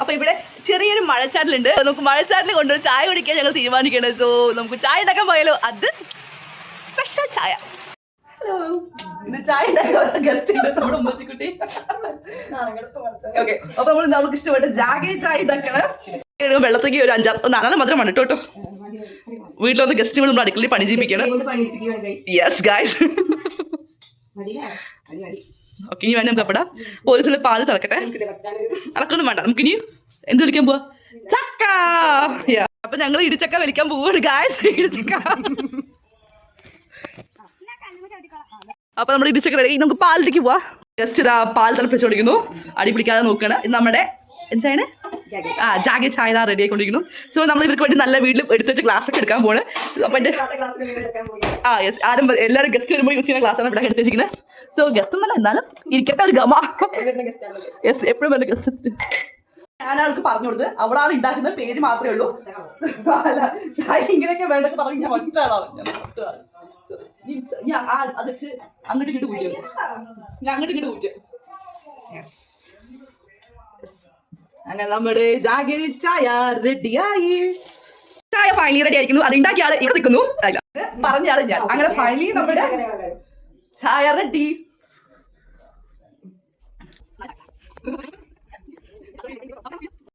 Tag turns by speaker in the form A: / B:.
A: അപ്പൊ ഇവിടെ ചെറിയൊരു മഴച്ചാട്ടിലുണ്ട് നമുക്ക് മഴച്ചാട്ടിൽ കൊണ്ടുവന്ന് ചായ കുടിക്കാൻ ഞങ്ങൾ തീരുമാനിക്കണം സോ നമുക്ക് ചായ ഉണ്ടാക്കാൻ പോയാലോ? അത് സ്പെഷ്യൽ ചായ. ഹലോ ചായ ഉണ്ടാക്കാൻ ഗസ്റ്റ് ഉണ്ട് നമ്മുടെ ഉമ്മച്ചിക്കുട്ടി. ഓക്കെ അപ്പൊ നമ്മൾ നമുക്ക് ഇഷ്ടപ്പെട്ട ജാഗേ ചായ ഉണ്ടാക്കണം. വെള്ളത്തേക്ക് ഒരു അഞ്ചാറ് നാലെണ്ണം മാത്രം മണ്ണിട്ടോ കേട്ടോ വീട്ടിലൊന്ന് ഗസ്റ്റ് നമ്മൾ അടുക്കളയിൽ പണി ചെയ്യിപ്പിക്കണം. യെസ് ഗായ്സ് ഓക്കെ ഇനി വേണം നമുക്ക് അപ്പടാ പോലീസിലെ പാൽ തിളക്കട്ടെ. അളക്കൊന്നും വേണ്ട. നമുക്ക് ഇനി എന്ത് വിളിക്കാൻ പോവാ? ചക്ക. അപ്പൊ ഞങ്ങൾ ഇടിച്ചക്ക വിളിക്കാൻ പോവാണ് ഗായസ് ഇടിച്ചക്ക. അപ്പൊ നമ്മൾ ഇടിച്ചക്ക റെഡി നമുക്ക് പാലിലേക്ക് പോവാ. ജസ്റ്റ് ഇതാ പാൽ കൊടുക്കുന്നു. അടി പിടിക്കാതെ നോക്കണം. ഇത് നമ്മുടെ എന്താണ്? ആ ജാഗി ചായ റെഡി ആയിക്കൊണ്ടിരിക്കുന്നു. സോ നമ്മൾ ഇവർക്ക് വേണ്ടി നല്ല വീട്ടിൽ എടുത്ത് വെച്ച് ക്ലാസ് ഒക്കെ എടുക്കാൻ പോണ് അപ്പൊ എന്റെ ആ യെസ് ആരും എല്ലാവരും ഗസ്റ്റ് വരുമ്പോൾ യൂസ് ചെയ്യുന്ന ക്ലാസ്സാണ് ഇവിടെ എടുത്ത് വെച്ചിരിക്കുന്നത്. സോ ഗസ്റ്റ് ഒന്നല്ല എന്നാലും ഇരിക്കട്ടെ ഒരു ഗമ. യെസ് എപ്പോഴും വല്ല ഗസ്റ്റ് ഞാൻ അവൾക്ക് പറഞ്ഞു കൊടുത്ത് അവളാണ് ഉണ്ടാക്കുന്ന പേര് മാത്രമേ ഉള്ളൂ. അല്ല ചായ ഇങ്ങനെയൊക്കെ വേണ്ടൊക്കെ പറഞ്ഞു ഞാൻ ഒറ്റ ആളാണ്. ഞാൻ ഒറ്റ ആൾ. നീ ഞാൻ ആ അത് അങ്ങോട്ട് ഇങ്ങോട്ട് പൂച്ച ഞാൻ അങ്ങോട്ട് ഇങ്ങോട്ട് പൂച്ച അങ്ങനെ നമ്മുടെ ജാഗരി ചായ റെഡിയായി ചായ ഫൈനലി റെഡി ആയിരിക്കുന്നു. അത് ഉണ്ടാക്കിയ ആൾ ഇവിടെ നിൽക്കുന്നു. അല്ല പറഞ്ഞ ആൾ ഞാൻ. അങ്ങനെ ഫൈനലി നമ്മുടെ ചായ റെഡി